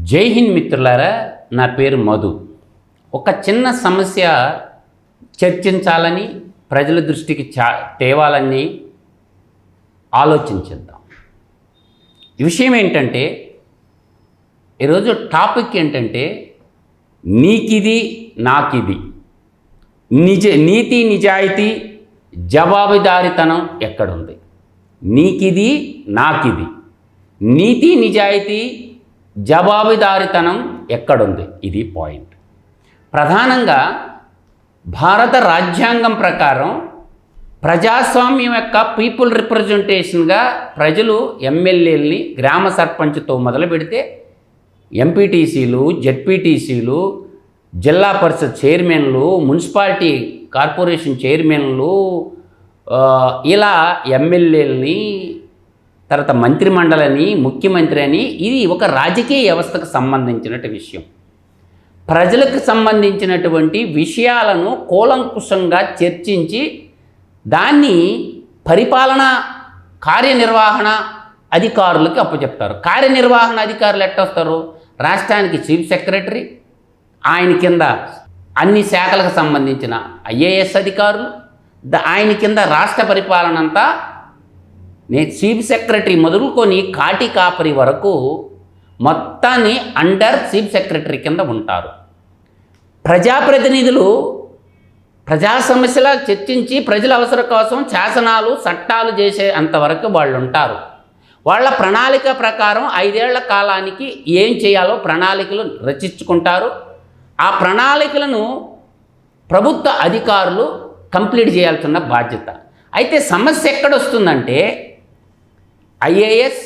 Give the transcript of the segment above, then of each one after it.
జై హింద్ మిత్రులారా నా పేరు మధు. ఒక చిన్న సమస్య చర్చించాలని ప్రజల దృష్టికి చా తేవాలని ఆలోచించిద్దాం. విషయం ఏంటంటే ఈరోజు టాపిక్ ఏంటంటే నీకిది నాకిది. నిజ నీతి నిజాయితీ జవాబుదారితనం ఎక్కడుంది? నీకిది నాకిది. నీతి నిజాయితీ జవాబుదారితనం ఎక్కడుంది? ఇది పాయింట్ ప్రధానంగా భారత రాజ్యాంగం ప్రకారం ప్రజాస్వామ్యం యొక్క పీపుల్ రిప్రజెంటేషన్గా ప్రజలు ఎమ్మెల్యేలని గ్రామ సర్పంచ్తో మొదలు పెడితే ఎంపీటీసీలు జెడ్పీటీసీలు జిల్లా పరిషత్ చైర్మన్లు మున్సిపాలిటీ కార్పొరేషన్ చైర్మన్లు ఇలా ఎమ్మెల్యేలని తర్వాత మంత్రిమండలని ముఖ్యమంత్రి అని ఇది ఒక రాజకీయ వ్యవస్థకు సంబంధించినటువంటి విషయం. ప్రజలకు సంబంధించినటువంటి విషయాలను కూలంకుషంగా చర్చించి దాన్ని పరిపాలన కార్యనిర్వహణ అధికారులకి అప్పచెప్తారు. కార్యనిర్వహణ అధికారులు ఎట్టొస్తారు? రాష్ట్రానికి చీఫ్ సెక్రటరీ ఆయన కింద అన్ని శాఖలకు సంబంధించిన ఐఏఎస్ అధికారులు ఆయన కింద రాష్ట్ర పరిపాలన అంతా నే చీఫ్ సెక్రటరీ మొదలుకొని కాటి కాపరి వరకు మొత్తాన్ని అండర్ చీఫ్ సెక్రటరీ కింద ఉంటారు. ప్రజాప్రతినిధులు ప్రజా సమస్యల చర్చించి ప్రజల అవసరం కోసం శాసనాలు చట్టాలు చేసే అంతవరకు వాళ్ళు ఉంటారు. వాళ్ళ ప్రణాళిక ప్రకారం ఐదేళ్ళ కాలానికి ఏం చేయాలో ప్రణాళికలు రచించుకుంటారు. ఆ ప్రణాళికలను ప్రభుత్వ అధికారులు కంప్లీట్ చేయాల్సిన బాధ్యత. అయితే సమస్య ఎక్కడొస్తుందంటే IAS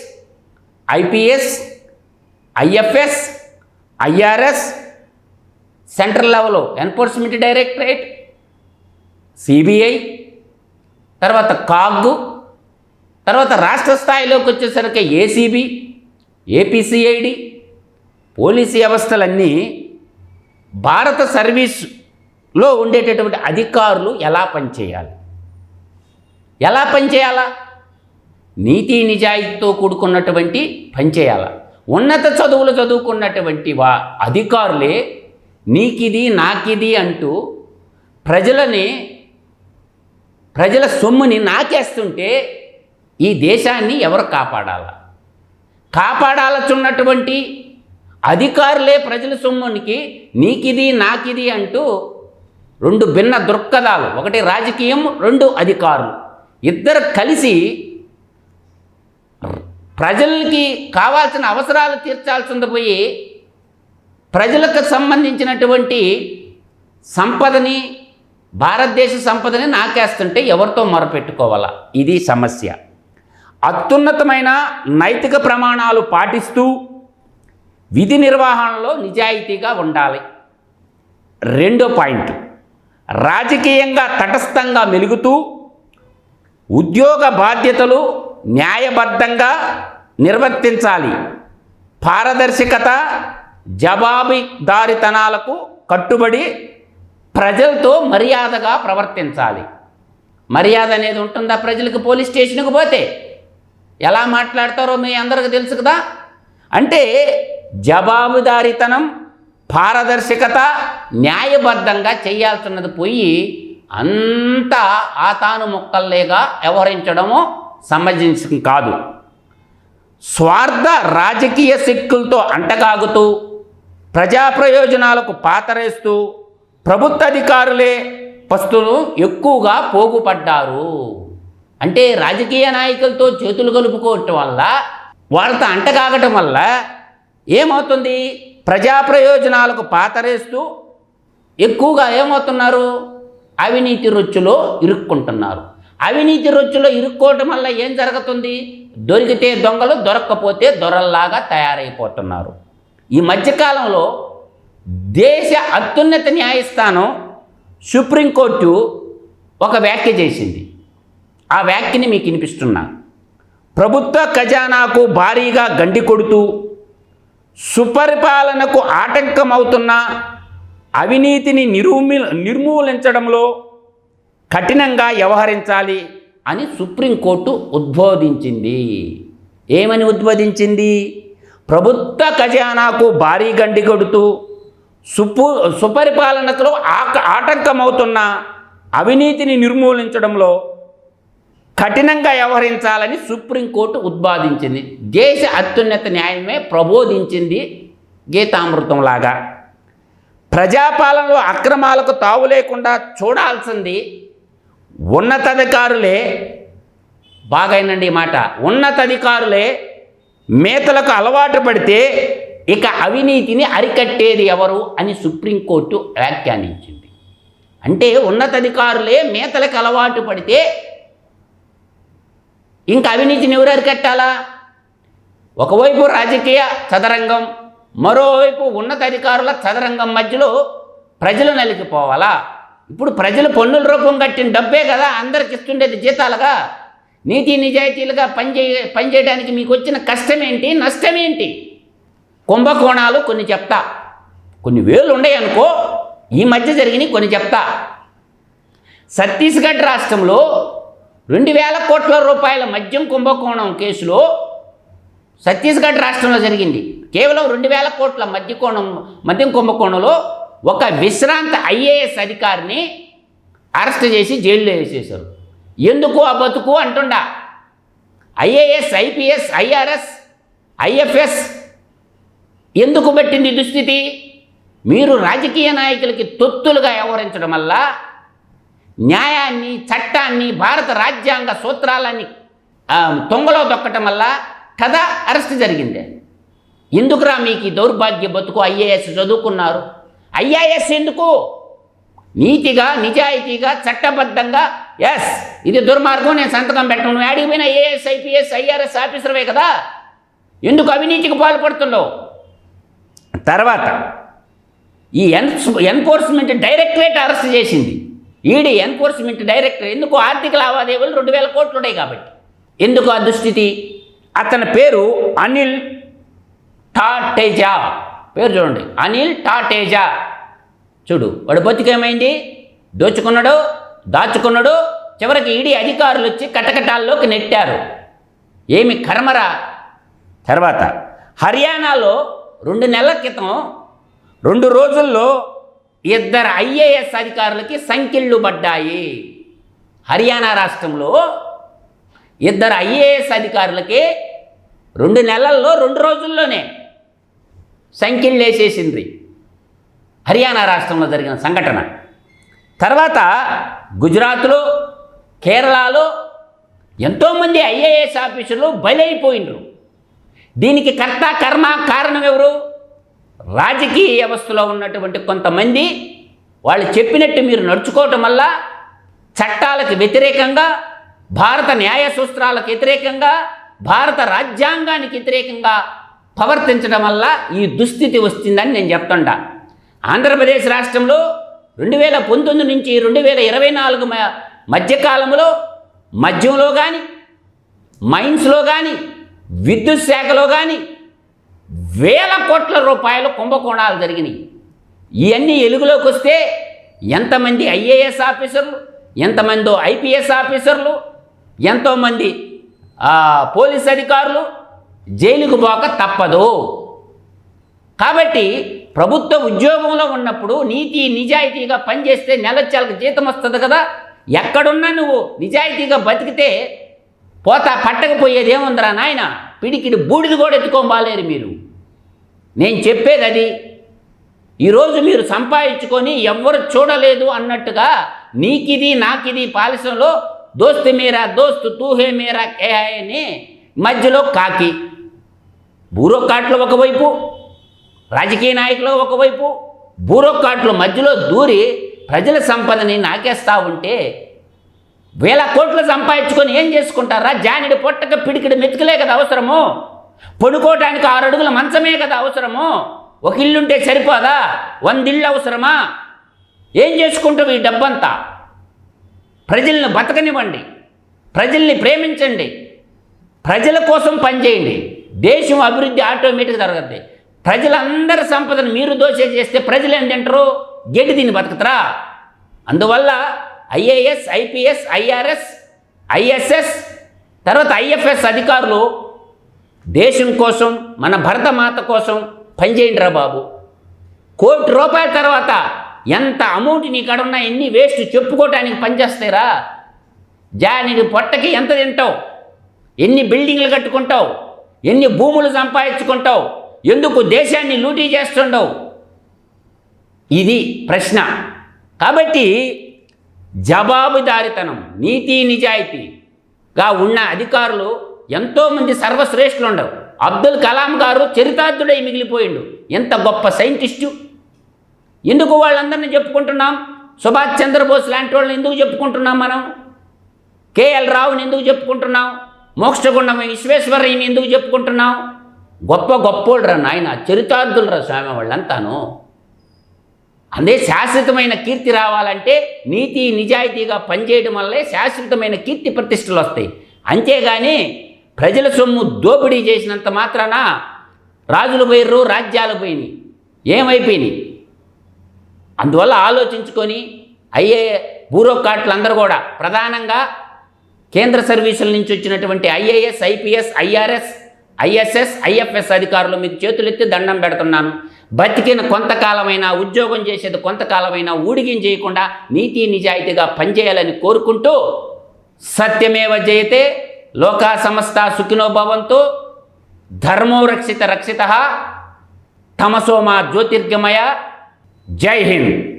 IPS IFS IRS central level enforcement directorate CBI తర్వాత కాగ్ తర్వాత రాష్ట్ర స్థాయిలోకి వచ్చేసరికి ఏసీబీ ఏపీసీఐడి పోలీసు వ్యవస్థలన్నీ భారత సర్వీస్లో ఉండేటటువంటి అధికారులు ఎలా పనిచేయాలి? ఎలా పనిచేయాలా? నీతి నిజాయితీతో కూడుకున్నటువంటి పనిచేయాల. ఉన్నత చదువులు చదువుకున్నటువంటి వా అధికారులే నీకిది నాకిది అంటూ ప్రజలని ప్రజల సొమ్ముని నాకేస్తుంటే ఈ దేశాన్ని ఎవరు కాపాడాల? కాపాడాలచున్నటువంటి అధికారులే ప్రజల సొమ్మునికి నీకిది నాకిది అంటూ రెండు భిన్న దృక్పథాలు. ఒకటి రాజకీయం రెండు అధికారులు. ఇద్దరు కలిసి ప్రజలకి కావాల్సిన అవసరాలు తీర్చాల్సింది పోయి ప్రజలకు సంబంధించినటువంటి సంపదని భారతదేశ సంపదని నాకేస్తుంటే ఎవరితో మొరపెట్టుకోవాలా? ఇది సమస్య. అత్యున్నతమైన నైతిక ప్రమాణాలు పాటిస్తూ విధి నిర్వహణలో నిజాయితీగా ఉండాలి. రెండో పాయింట్. రాజకీయంగా తటస్థంగా మెలుగుతూ ఉద్యోగ బాధ్యతలు న్యాయబద్ధంగా నిర్వర్తించాలి. పారదర్శకత జవాబుదారితనాలకు కట్టుబడి ప్రజలతో మర్యాదగా ప్రవర్తించాలి. మర్యాద అనేది ఉంటుందా ప్రజలకు? పోలీస్ స్టేషన్కి పోతే ఎలా మాట్లాడతారో మీ అందరికి తెలుసు కదా? అంటే జవాబుదారితనం పారదర్శకత న్యాయబద్ధంగా చేయాల్సినది పోయి అంతా ఆతాను మొక్కల్లేగా వ్యవహరించడము సమంజసం కాదు. స్వార్థ రాజకీయ శక్తులతో అంటగాగుతూ ప్రజా ప్రయోజనాలకు పాతరేస్తూ ప్రభుత్వ అధికారులే పస్తులు ఎక్కువగా పోగుపడ్డారు. అంటే రాజకీయ నాయకులతో చేతులు కలుపుకోవటం వల్ల వాళ్ళతో అంటగాగటం వల్ల ఏమవుతుంది? ప్రజా ప్రయోజనాలకు పాతరేస్తూ ఎక్కువగా ఏమవుతున్నారు? అవినీతి రొచ్చులో ఇరుక్కుంటున్నారు. అవినీతి రొచ్చులో ఇరుక్కోవటం వల్ల ఏం జరుగుతుంది? దొరికితే దొంగలు దొరక్కపోతే దొరల్లాగా తయారైపోతున్నారు. ఈ మధ్యకాలంలో దేశ అత్యున్నత న్యాయస్థానం సుప్రీంకోర్టు ఒక వ్యాఖ్య చేసింది. ఆ వ్యాఖ్యని మీకు వినిపిస్తున్నా. ప్రభుత్వ ఖజానాకు భారీగా గండి కొడుతూ సుపరిపాలనకు ఆటంకమవుతున్న అవినీతిని నిరూమి నిర్మూలించడంలో కఠినంగా వ్యవహరించాలి అని సుప్రీంకోర్టు ఉద్బోధించింది. ఏమని ఉద్బోధించింది? ప్రభుత్వ ఖజానాకు భారీ గండి కొడుతూ సుపు సుపరిపాలనలో ఆక ఆటంకమవుతున్న అవినీతిని నిర్మూలించడంలో కఠినంగా వ్యవహరించాలని సుప్రీంకోర్టు ఉద్బాదించింది దేశ అత్యున్నత న్యాయమే ప్రబోధించింది గీతామృతంలాగా. ప్రజాపాలనలో అక్రమాలకు తావు లేకుండా చూడాల్సింది ఉన్నతాధికారులే బాగైనండి ఈ మాట. ఉన్నతాధికారులే మేతలకు అలవాటు పడితే ఇక అవినీతిని అరికట్టేది ఎవరు అని సుప్రీంకోర్టు వ్యాఖ్యానించింది. అంటే ఉన్నతాధికారులే మేతలకు అలవాటు పడితే ఇంకా అవినీతిని ఎవరు అరికట్టాలా? ఒకవైపు రాజకీయ చదరంగం మరోవైపు ఉన్నతాధికారుల చదరంగం మధ్యలో ప్రజలు నలిగిపోవాలా? ఇప్పుడు ప్రజలు పన్నుల రూపం కట్టిన డబ్బే కదా అందరికి ఇస్తుండేది జీతాలుగా. నీతి నిజాయితీలుగా పనిచే పనిచేయడానికి మీకు వచ్చిన కష్టమేంటి నష్టమేంటి? కుంభకోణాలు కొన్ని చెప్తా. కొన్ని వేలు ఉన్నాయి అనుకో ఈ మధ్య జరిగినవి కొన్ని చెప్తా. ఛత్తీస్గఢ్ రాష్ట్రంలో రెండు వేల కోట్ల రూపాయల మద్యం కుంభకోణం కేసులో ఛత్తీస్గఢ్ రాష్ట్రంలో జరిగింది. కేవలం రెండు వేల కోట్ల మద్యకోణం మద్యం కుంభకోణంలో ఒక విశ్రాంత ఐఏఎస్ అధికారిని అరెస్ట్ చేసి జైల్లో వేసేశారు. ఎందుకు ఆ బతుకు అంటుండా. ఐఏఎస్ ఐపీఎస్ ఐఆర్ఎస్ ఐఎఫ్ఎస్ ఎందుకు పెట్టింది దుస్థితి? మీరు రాజకీయ నాయకులకి తొత్తులుగా వ్యవహరించడం వల్ల న్యాయాన్ని చట్టాన్ని భారత రాజ్యాంగ సూత్రాలని తొంగలో దొక్కటం వల్ల కదా అరెస్ట్ జరిగింది. ఎందుకురా మీకు ఈ దౌర్భాగ్య బతుకు ఐఏఎస్ చదువుకున్నారు? ఐఏఎస్ ఎందుకు? నీతిగా నిజాయితీగా చట్టబద్ధంగా? ఎస్ ఇది దుర్మార్గం నేను సంతకం పెట్టను. నువ్వు ఆడికి పోయిన ఐపీఎస్ ఐఆర్ఎస్ ఆఫీసర్వే కదా? ఎందుకు అవినీతికి పాల్పడుతున్నావు? తర్వాత ఈ ఎన్ ఎన్ఫోర్స్మెంట్ డైరెక్టరేట్ అరెస్ట్ చేసింది. ED enforcement director. ఎందుకు? ఆర్థిక లావాదేవీలు రెండు వేల కోట్లు ఉన్నాయి కాబట్టి. ఎందుకు ఆ దుస్థితి? అతని పేరు అనిల్ టాటేజా. పేరు చూడండి. అనిల్ టాటేజా. చూడు వాడు బతికేమైంది? దోచుకున్నాడు? దాచుకున్నాడు? చివరికి ఈడీ అధికారులు వచ్చి కటకటాల్లోకి నెట్టారు. ఏమి కర్మరా? తర్వాత హర్యానాలో రెండు నెలల క్రితం రెండు రోజుల్లో ఇద్దరు ఐఏఎస్ అధికారులకి సంఖ్యలు పడ్డాయి. హర్యానా రాష్ట్రంలో ఇద్దరు ఐఏఎస్ అధికారులకి రెండు నెలల్లో రెండు రోజుల్లోనే సంఖ్యలు వేసేసింది. హర్యానా రాష్ట్రంలో జరిగిన సంఘటన. తర్వాత గుజరాత్లో కేరళలో ఎంతోమంది ఐఏఎస్ ఆఫీసర్లు బలైపోయినరు. దీనికి కర్త కర్మ కారణం ఎవరు? రాజకీయ వ్యవస్థలో ఉన్నటువంటి కొంతమంది వాళ్ళు చెప్పినట్టు మీరు నడుచుకోవటం వల్ల చట్టాలకు వ్యతిరేకంగా భారత న్యాయ సూత్రాలకు వ్యతిరేకంగా భారత రాజ్యాంగానికి వ్యతిరేకంగా ప్రవర్తించడం వల్ల ఈ దుస్థితి వస్తుందని నేను చెప్తుంటా. ఆంధ్రప్రదేశ్ రాష్ట్రంలో రెండు వేల పంతొమ్మిది నుంచి రెండు వేల ఇరవై నాలుగు మ- మధ్యకాలంలో మద్యంలో కానీ మైన్స్లో కానీ విద్యుత్ శాఖలో కానీ వేల కోట్ల రూపాయల కుంభకోణాలు జరిగినాయి. ఇవన్నీ ఎలుగులోకి వస్తే ఎంతమంది ఐఏఎస్ ఆఫీసర్లు ఎంతమందో ఐపీఎస్ ఆఫీసర్లు ఎంతోమంది పోలీస్ అధికారులు జైలుకు పోక తప్పదు. కాబట్టి ప్రభుత్వ ఉద్యోగంలో ఉన్నప్పుడు నీతి నిజాయితీగా పనిచేస్తే నెలచాలకు జీతం వస్తుంది కదా. ఎక్కడున్నా నువ్వు నిజాయితీగా బతికితే పోతా పట్టకపోయేది ఏముందిరా నాయన? పిడికిడి బూడిద కూడా ఎత్తుకోబాలేరు మీరు. నేను చెప్పేది అది. ఈరోజు మీరు సంపాదించుకొని ఎవ్వరు చూడలేదు అన్నట్టుగా నీకిది నాకిది పాలసీలో దోస్తు మీరా దోస్తు తూహే మీరా కే అని మధ్యలో కాకి. బూరోక్రాట్లు ఒకవైపు రాజకీయ నాయకులు ఒకవైపు బూరోక్రాట్లు మధ్యలో దూరి ప్రజల సంపదని నాకేస్తూ ఉంటే వేల కోట్లు సంపాదించుకొని ఏం చేసుకుంటారా? జానిడి పొట్టక పిడికిడి మెతుకులే కదా అవసరము. పడుకోవటానికి ఆరు అడుగుల మంచమే కదా అవసరము. ఒక ఇల్లుంటే సరిపోదా? వంద ఇళ్ళు అవసరమా? ఏం చేసుకుంటావు ఈ డబ్బంతా? ప్రజల్ని బతకనివ్వండి. ప్రజల్ని ప్రేమించండి. ప్రజల కోసం పనిచేయండి. దేశం అభివృద్ధి ఆటోమేటిక్ జరగద్ది. ప్రజలందరి సంపదను మీరు దోషే చేస్తే ప్రజలు ఏం తింటారు? గడ్డి తిని బతుకుతారా? అందువల్ల ఐఏఎస్ ఐపీఎస్ ఐఆర్ఎస్ ఐఎస్ఎస్ తర్వాత ఐఎఫ్ఎస్ అధికారులు దేశం కోసం మన భరతమాత కోసం పనిచేయండి రా బాబు. కోటి రూపాయల తర్వాత ఎంత అమౌంట్ నీ కాడ ఉన్నా ఎన్ని వేస్ట్ చెప్పుకోవటానికి పనిచేస్తాయిరా జానికి పొట్టకి ఎంత తింటావు? ఎన్ని బిల్డింగ్లు కట్టుకుంటావు? ఎన్ని భూములు సంపాదించుకుంటావు? ఎందుకు దేశాన్ని లూటీ చేస్తుండవు? ఇది ప్రశ్న. కాబట్టి జవాబుదారితనం నీతి నిజాయితీగా ఉన్న అధికారులు ఎంతోమంది సర్వశ్రేష్ఠులు ఉండవు అబ్దుల్ కలాం గారు చరితార్థుడై మిగిలిపోయిండు. ఎంత గొప్ప సైంటిస్టు! ఎందుకు వాళ్ళందరినీ చెప్పుకుంటున్నాం? సుభాష్ చంద్రబోస్ లాంటి వాళ్ళని ఎందుకు చెప్పుకుంటున్నాం మనం? కేఎల్ రావుని ఎందుకు చెప్పుకుంటున్నాం? మోక్షగుండం విశ్వేశ్వరయ్యని ఎందుకు చెప్పుకుంటున్నాం గొప్ప గొప్పోడురా నాయన చరితార్థులరా స్వామి వాళ్ళంతాను. అదే శాశ్వతమైన కీర్తి రావాలంటే నీతి నిజాయితీగా పనిచేయడం వల్లే శాశ్వతమైన కీర్తి ప్రతిష్టలు వస్తాయి. అంతేగాని ప్రజల సొమ్ము దోపిడీ చేసినంత మాత్రాన రాజులు పోయిర్రు రాజ్యాలు పోయినాయి. ఏమైపోయినాయి? అందువల్ల ఆలోచించుకొని అయ్యే బ్యూరోక్రాట్లు అందరూ కూడా ప్రధానంగా కేంద్ర సర్వీసుల నుంచి వచ్చినటువంటి IAS IPS IRS ISS IFS అధికారులు మీకు చేతులెత్తి దండం పెడుతున్నాను. బతికిన కొంతకాలమైనా ఉద్యోగం చేసేది కొంతకాలమైనా ఊడిగిం చేయకుండా నీతి నిజాయితీగా పనిచేయాలని కోరుకుంటూ సత్యమేవ జయతే లోకా సమస్త సుఖినో భవంతు ధర్మో రక్షిత రక్షిత తమసోమా జ్యోతిర్గమయ. జై హింద్.